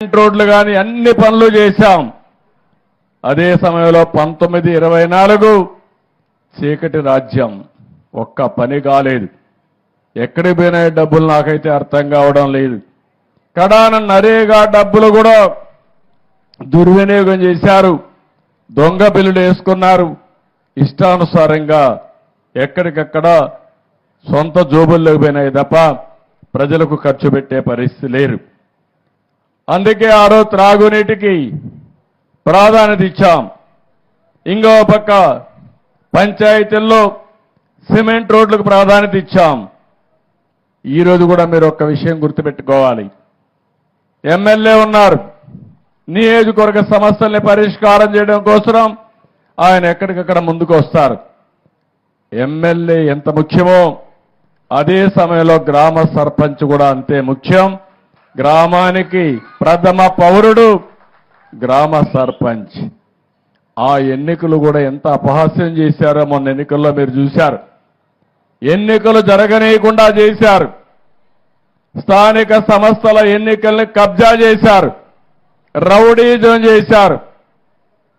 రోడ్లు కానీ అన్ని పనులు చేశాం. అదే సమయంలో పంతొమ్మిది ఇరవై నాలుగు చీకటి రాజ్యం. ఒక్క పని కాలేదు. ఎక్కడికి పోయినాయి డబ్బులు నాకైతే అర్థం కావడం లేదు. కడాన నరేగా డబ్బులు కూడా దుర్వినియోగం చేశారు. దొంగ బిల్లులు వేసుకున్నారు. ఇష్టానుసారంగా ఎక్కడికక్కడ సొంత జోబుల్లోకి పోయినాయి తప్ప ప్రజలకు ఖర్చు పెట్టే పరిస్థితి లేరు అందుకే ఆరో త్రాగునీటికి ప్రాధాన్యత ఇచ్చాం. ఇంకో పక్క పంచాయతీల్లో సిమెంట్ రోడ్లకు ప్రాధాన్యత ఇచ్చాం. ఈరోజు కూడా మీరు ఒక్క విషయం గుర్తుపెట్టుకోవాలి. ఎమ్మెల్యే ఉన్నారు. నియోజకవర్గ సమస్యల్ని పరిష్కారం చేయడం కోసం ఆయన ఎక్కడికక్కడ ముందుకు వస్తారు. ఎమ్మెల్యే ఎంత ముఖ్యమో అదే సమయంలో గ్రామ సర్పంచ్ కూడా అంతే ముఖ్యం. గ్రామానికి ప్రథమ పౌరుడు గ్రామ సర్పంచ్. ఆ ఎన్నికలు కూడా ఎంత అపహాస్యం చేశారో మొన్న ఎన్నికల్లో మీరు చూశారు. ఎన్నికలు జరగనీయకుండా చేశారు. స్థానిక సంస్థల ఎన్నికల్ని కబ్జా చేశారు. రౌడీజం చేశారు.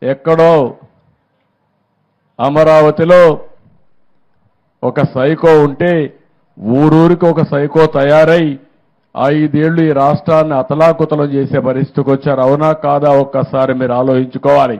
ఎక్కడో అమరావతిలో ఒక సైకో ఉంటే ఊరూరికి ఒక సైకో తయారై ఐదేళ్ళు ఈ రాష్ట్రాన్ని అతలాకుతలం చేసే పరిస్థితికి వచ్చారు. అవునా కాదా ఒక్కసారి మీరు ఆలోచించుకోవాలి.